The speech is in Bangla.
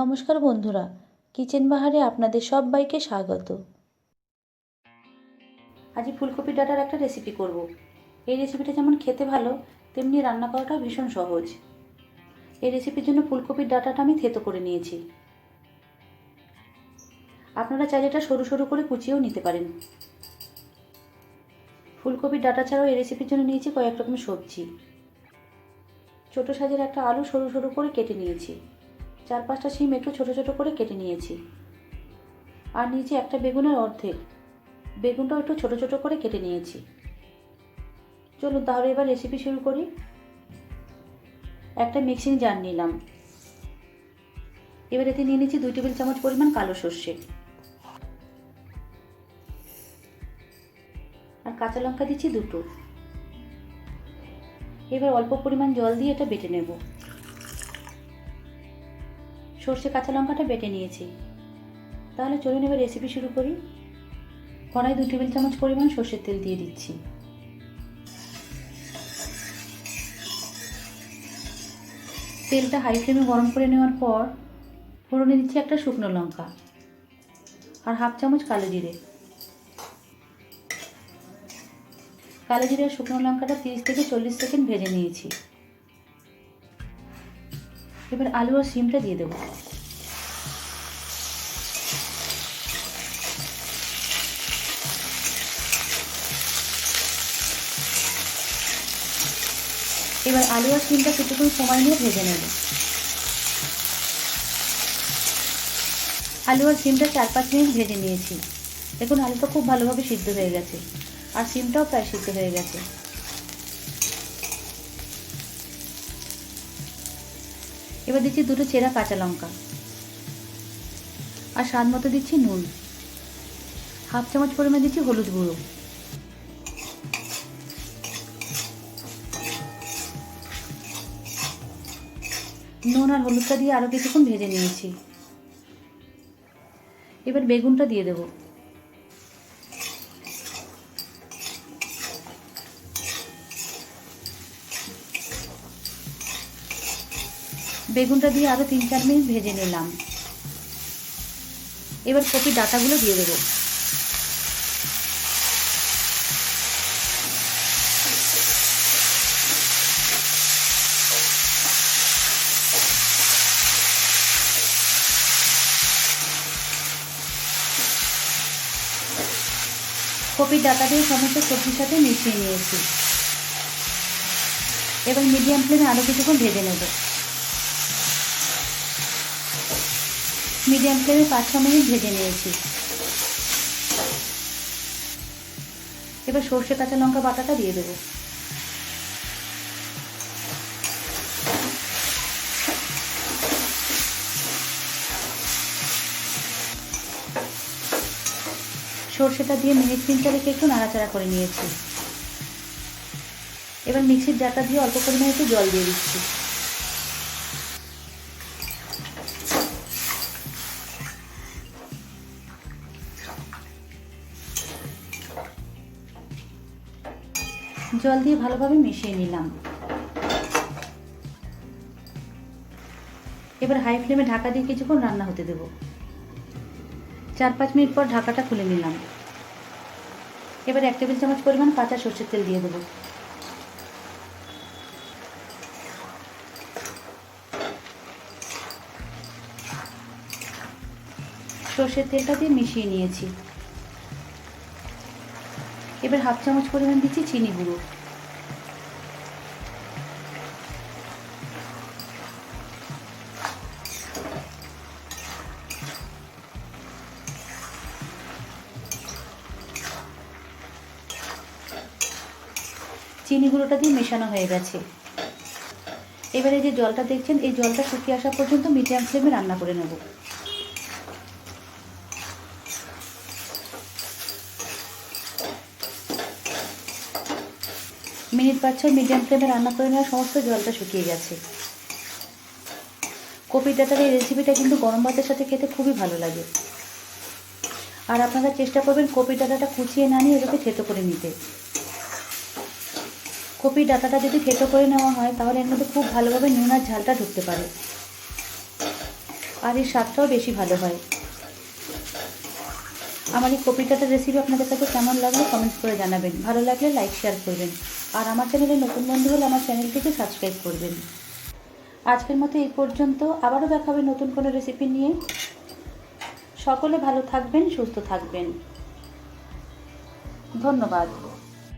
নমস্কার বন্ধুরা, কিচেন বাহারে আপনাদের সবাইকে স্বাগত। আজ ফুলকপি ডাটার একটা রেসিপি করব। এই রেসিপিটা যেমন খেতে ভালো, তেমনি রান্না করাটাও ভীষণ সহজ। এই রেসিপির জন্য ফুলকপির ডাটাটা আমি থেতো করে নিয়েছি। আপনারা চাইলে এটা সরু সরু করে কুচিয়েও নিতে পারেন। ফুলকপির ডাটা ছাড়াও এই রেসিপির জন্য নিয়েছি কয়েক রকমের সবজি। ছোটো সাইজের একটা আলু সরু সরু করে কেটে নিয়েছি। চার পাঁচটা শিম একটু ছোট ছোট করে কেটে নিয়েছি। আর নিয়েছি একটা বেগুনের অর্ধেক। বেগুনটাও একটু ছোট ছোট করে কেটে নিয়েছি। চলুন তাহলে এবার রেসিপি শুরু করি। একটা মিক্সিং জার নিলাম। এবার এতে নিয়ে নিচ্ছি দুই টেবিল চামচ পরিমাণ কালো সর্ষে। আর কাঁচা লঙ্কা দিচ্ছি দুটো। এবার অল্প পরিমাণ জল দিয়ে এটা বেটে নেব। সর্ষে কাঁচা লঙ্কাটা বেটে নিয়েছি। তাহলে চলুন এবার রেসিপি শুরু করি। কড়াই দু টেবিল চামচ পরিমাণ সর্ষের তেল দিয়ে দিচ্ছি। তেলটা হাই ফ্লেমে গরম করে নেওয়ার পর ফোড়নে দিচ্ছি একটা শুকনো লঙ্কা আর হাফ চামচ কালো জিরে। কালো জিরে শুকনো লঙ্কাটা তিরিশ থেকে চল্লিশ সেকেন্ড ভেজে নিয়েছি। এবার আলু আর সিমটা দিয়ে দেবো। এবার আলু আর সিমটা কিছুক্ষণ সময় নিয়ে ভেজে নেব। আলু আর সিমটা চার পাঁচ মিনিট ভেজে নিয়েছি। দেখুন, আলুটা খুব ভালোভাবে সিদ্ধ হয়ে গেছে। আর সিমটাও প্রায় সিদ্ধ হয়ে গেছে। এবার দিচ্ছি দুটো চেরা কাঁচা লঙ্কা। আর স্বাদ মতো দিচ্ছি নুন। হাফ চামচ পরিমাণ দিচ্ছি হলুদ গুঁড়ো। নুন আর হলুদটা দিয়ে আরও কিছুক্ষণ ভেজে নিয়েছি। এবার বেগুনটা দিয়ে দেবো। বেগুনটা দিয়ে আরও তিন চার মিনিট ভেজে নিলাম। এবার কপির ডাটাগুলো দিয়ে দেবো। কপির ডাটা দিয়ে সমস্ত সবজির সাথে মিশিয়ে নিয়েছি। এবার মিডিয়াম ফ্লেমে আরও কিছুক্ষণ ভেজে নেব। মিডিয়াম ফ্লেমে পাঁচ ছ মিনিট ভেজে নিয়েছি। এবার সর্ষে, কাঁচা লঙ্কা বাটাটা দিয়ে দেবো। সর্ষেটা দিয়ে মিনিট তিন চারেক একটু নাড়াচাড়া করে নিয়েছি। এবার মিক্সির জারটা দিয়ে অল্প পরিমাণে একটু জল দিয়ে দিচ্ছি। জল দিয়ে ভালোভাবে মিশিয়ে নিলাম। এবার হাই ফ্লেমে ঢাকা দিয়ে কিছুক্ষণ রান্না হতে দেব। চার পাঁচ মিনিট পর ঢাকাটা খুলে নিলাম। এবার এক টেবিল চামচ পরিমাণ কাঁচা সর্ষের তেল দিয়ে দেবো। সর্ষের তেলটা দিয়ে মিশিয়ে নিয়েছি। এবার হাফ চামচ পরিমাণ দিচ্ছি চিনি গুঁড়ো। চিনি গুঁড়োটা দিয়ে মেশানো হয়ে গেছে। এবারে যে জলটা দেখছেন, এই জলটা শুকিয়ে আসা পর্যন্ত মিডিয়াম ফ্লেমে রান্না করে নেব। মিনিট পাঁচ ছয় মিডিয়াম ফ্লেমে রান্না করে নেওয়া সমস্ত জলটা শুকিয়ে গেছে। কপির ডাটার এই রেসিপিটা কিন্তু গরম ভাতের সাথে খেতে খুবই ভালো লাগে। আর আপনারা চেষ্টা করবেন কপির ডাটাটা কুচিয়ে না নিয়ে এটাকে থেতো করে নিতে। কপির ডাটাটা যদি থেতো করে নেওয়া হয়, তাহলে এর মধ্যে খুব ভালোভাবে নুন আর ঝালটা ঢুকতে পারে। আর এর স্বাদটাও বেশি ভালো হয়। আমার এই কপি কাটার রেসিপি আপনাদের কাছে কেমন লাগল কমেন্টস করে জানাবেন। ভালো লাগলে লাইক শেয়ার করবেন। আর আমার চ্যানেলে নতুন বন্ধু হলে আমার চ্যানেলটিকে সাবস্ক্রাইব করবেন। আজকের মতো এই পর্যন্ত। আবারও দেখা হবে নতুন কোনো রেসিপি নিয়ে। সকলে ভালো থাকবেন, সুস্থ থাকবেন। ধন্যবাদ।